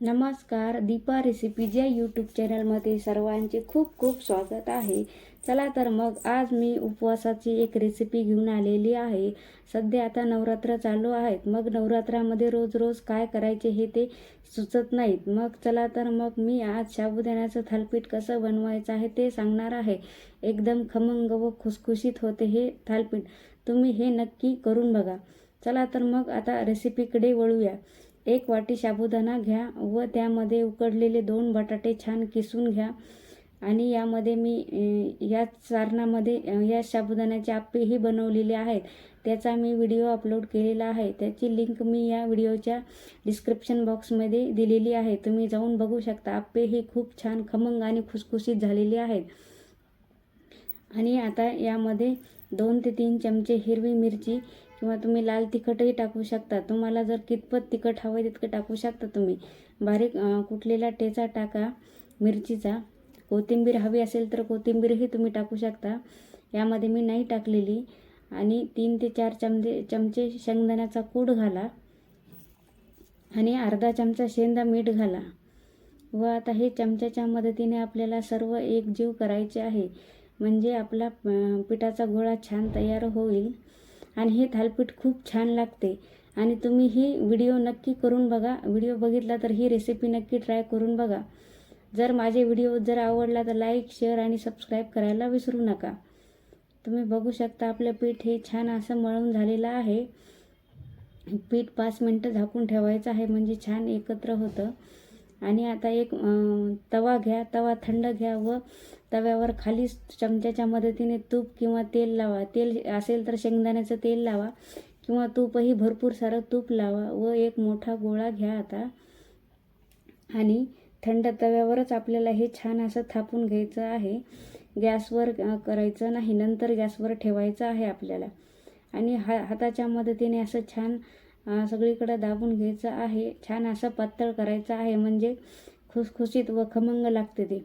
नमस्कार दीपा रेसिपीज या यूट्यूब चॅनलमध्ये सर्वांचे खूप खूप स्वागत आहे. चला तर मग आज मी उपवासाची एक रेसिपी घेऊन आलेली आहे. सध्या आता नवरात्र चालू आहेत. मग नवरात्रामध्ये रोज रोज काय करायचे हे ते सुचत नाहीत. मग चला तर मग मी आज साबुदाण्याचं थालपीठ कसं बनवायचं आहे ते सांगणार आहे. एकदम खमंग व खुसखुशीत होते हे थालपीठ. तुम्ही हे नक्की करून बघा. चला तर मग आता रेसिपीकडे वळूया. एक वाटी साबुदाणा घ्या व त्यामध्ये उकडलेले दोन बटाटे छान किसून घ्या. आणि यामध्ये मी या सारणामध्ये या साबुदाण्याचे आप्पेही बनवलेले आहेत. त्याचा मी व्हिडिओ अपलोड केलेला आहे. त्याची लिंक मी या व्हिडिओच्या डिस्क्रिप्शन बॉक्समध्ये दिलेली आहे. तुम्ही जाऊन बघू शकता. आप्पे हे खूप छान खमंग आणि खुसखुशीत झालेले आहेत. आणि आता यामध्ये दोन ते तीन चमचे हिरवी मिरची किंवा तुम्ही लाल तिखटही टाकू शकता. तुम्हाला जर कितपत तिखट हवं आहे तितकं टाकू शकता तुम्ही. बारीक कुठलेला ठेचा टाका मिरचीचा. कोथिंबीर हवी असेल तर कोथिंबीरही तुम्ही टाकू शकता. यामध्ये मी नाही टाकलेली. आणि तीन ते चार चमचे चमचे शेंगदाण्याचा कूड घाला आणि अर्धा चमचा शेंदा मीठ घाला. व आता हे चमच्याच्या मदतीने आपल्याला सर्व एकजीव करायचे आहे. म्हणजे आपला पिठाचा गोळा छान तयार होईल. आणि हे थालपीठ खूप छान लागते. आणि तुम्ही ही व्हिडिओ नक्की करून बघा. व्हिडिओ बघितला तर ही रेसिपी नक्की ट्राय करून बघा. जर माझे व्हिडिओ जर आवडला तर लाईक शेअर आणि सबस्क्राईब करायला विसरू नका. तुम्ही बघू शकता आपलं पीठ हे छान असं मळून झालेलं आहे. पीठ पाच मिनटं झाकून ठेवायचं आहे. म्हणजे छान एकत्र होतं. आणि आता एक तवा घ्या तवा थंड घ्या व तव्यावर खाली चमच्याच्या मदतीने तूप किंवा तेल लावा. तेल असेल तर शेंगदाण्याचं तेल लावा किंवा तूपही भरपूर सारं तूप लावा व एक मोठा गोळा घ्या आता. आणि थंड तव्यावरच आपल्याला हे छान असं थापून घ्यायचं आहे. गॅसवर करायचं नाही. नंतर गॅसवर ठेवायचं आहे आपल्याला. आणि हा हाताच्या मदतीने असं छान सगळीकडं दाबून घ्यायचं आहे. छान असं पातळ करायचं आहे म्हणजे खुसखुशीत व खमंग लागते ते.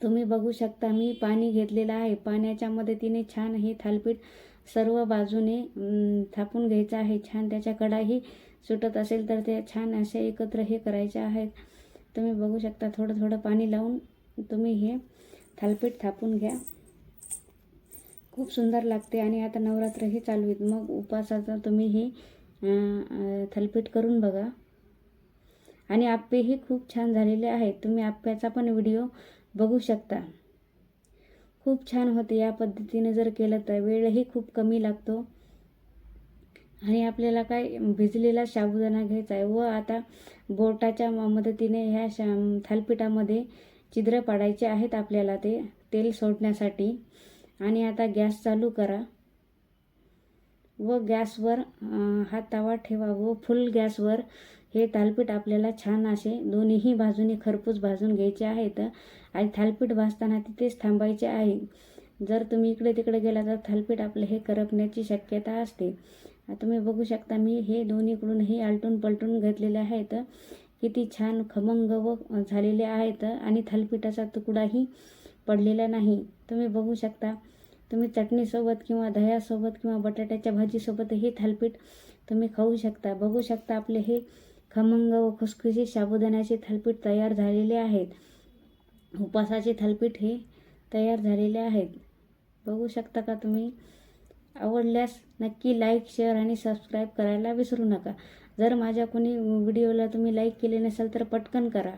तुम्ही बघू शकता मी पाणी घेतलेलं आहे. पाण्याच्या मदतीने छान हे थालपीठ सर्व बाजूने थापून घ्यायचं आहे. छान त्याच्या कडाही सुटत असेल तर ते छान असे एकत्र हे करायचे आहेत. तुम्ही बघू शकता थोडं थोडं पाणी लावून तुम्ही हे थालपीठ थापून घ्या. खूप सुंदर लागते आणि आता नवरात्रही चालू आहेत. मग उपासाचा तुम्ही हे थालपीठ करून बघा. आणि आप्पेही खूप छान झालेले आहेत. तुम्ही आप्प्याचा पण व्हिडिओ बघू शकता. खूप छान होते या पद्धतीने जर केलं तर वेळही खूप कमी लागतो. आणि आपल्याला काय भिजलेला साबुदाणा घ्यायचा आहे व आता बोटाच्या म- मदतीने ह्या शा थालपिठामध्ये छिद्र पाडायचे आहेत आपल्याला ते तेल सोडण्यासाठी. आणि आता गॅस चालू करा. व गॅसवर अं, हा तवा ठेवा व फुल गॅसवर हे थालपीठ आपल्याला छान असे दोन्हीही बाजूने खरपूस भाजून घ्यायचे आहेत आणि थालपीठ भाजताना तिथेच थांबायचे आहे. जर तुम्ही इकडे तिकडे गेला तर थालपीठ आपलं हे करपण्याची शक्यता असते. तुम्ही बघू शकता मी हे दोन्हीकडून हे आलटून पलटून घेतलेले आहेत. किती छान खमंग व झालेले आहेत आणि थालपीठाचा तुकडाही पडलेला नाही. तुम्ही बघू शकता तुम्ही चटणीसोबत किंवा दह्यासोबत किंवा बटाट्याच्या भाजीसोबत हे थालपीठ तुम्ही खाऊ शकता. बघू शकता आपले हे खमंग व खुसखुशीत साबुदाण्याचे थालपीठ तयार झालेले आहेत. उपासाचे थालपीठ हे तयार झालेले आहेत. बघू शकता का तुम्ही? आवडल्यास नक्की लाईक शेअर आणि सबस्क्राईब करायला विसरू नका. जर माझ्या कोणी व्हिडिओला तुम्ही लाईक केले नसेल तर पटकन करा.